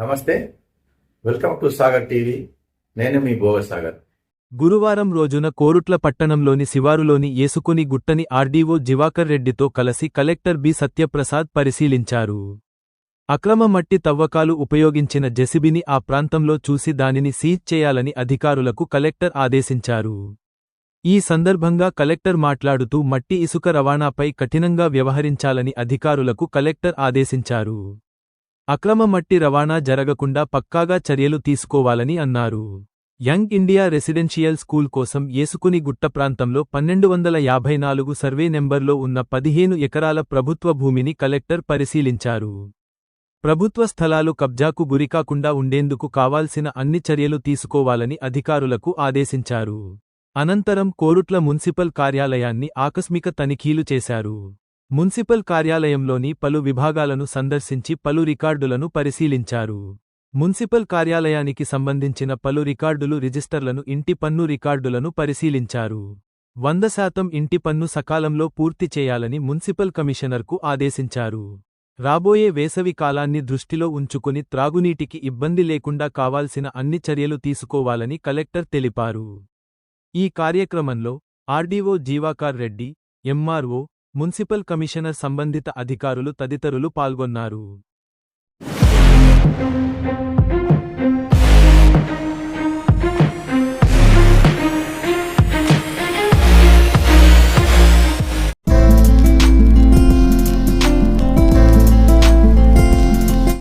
నమస్తే. Welcome to Sagar TV. నేను మీ భోగ సాగర్. గురువారం రోజున కోరుట్ల పట్టణంలోని శివారులోని ఏసుకుని గుట్టని ఆర్డీఓ జివాకర్ రెడ్డితో కలిసి కలెక్టర్ బి సత్యప్రసాద్ పరిశీలించారు. అక్రమ మట్టి తవ్వకాలు ఉపయోగించిన జెసిబిని ఆ ప్రాంతంలో చూసి దానిని సీజ్ చేయాలని అధికారులకు కలెక్టర్ ఆదేశించారు. ఈ సందర్భంగా కలెక్టర్ మాట్లాడుతూ మట్టి ఇసుక రవాణాపై కఠినంగా వ్యవహరించాలని అధికారులకు కలెక్టర్ ఆదేశించారు. అక్రమ మట్టి రవాణా జరగకుండా పక్కాగా చర్యలు తీసుకోవాలని అన్నారు. యంగ్ ఇండియా రెసిడెన్షియల్ స్కూల్ కోసం ఏసుకుని గుట్ట ప్రాంతంలో పన్నెండు వందల యాభై నాలుగు సర్వే నెంబర్లో ఉన్న పదిహేను ఎకరాల ప్రభుత్వ భూమిని కలెక్టర్ పరిశీలించారు. ప్రభుత్వ స్థలాలు కబ్జాకు గురికాకుండా ఉండేందుకు కావాల్సిన అన్ని చర్యలు తీసుకోవాలని అధికారులకు ఆదేశించారు. అనంతరం కోరుట్ల మున్సిపల్ కార్యాలయాన్ని ఆకస్మిక తనిఖీలు చేశారు. మున్సిపల్ కార్యాలయంలోని పలు విభాగాలను సందర్శించి పలు రికార్డులను పరిశీలించారు. మున్సిపల్ కార్యాలయానికి సంబంధించిన పలు రికార్డులు రిజిస్టర్లను ఇంటి పన్ను రికార్డులను పరిశీలించారు. వంద శాతం ఇంటి పన్ను సకాలంలో పూర్తి చేయాలని మున్సిపల్ కమిషనర్కు ఆదేశించారు. రాబోయే వేసవి కాలాన్ని దృష్టిలో ఉంచుకుని త్రాగునీటికి ఇబ్బంది లేకుండా కావాల్సిన అన్ని చర్యలు తీసుకోవాలని కలెక్టర్ తెలిపారు. ఈ కార్యక్రమంలో RDO Jeevakar Reddy MRO municipal commissioner సంబంధిత అధికారులు తదితరులు పాల్గొన్నారు.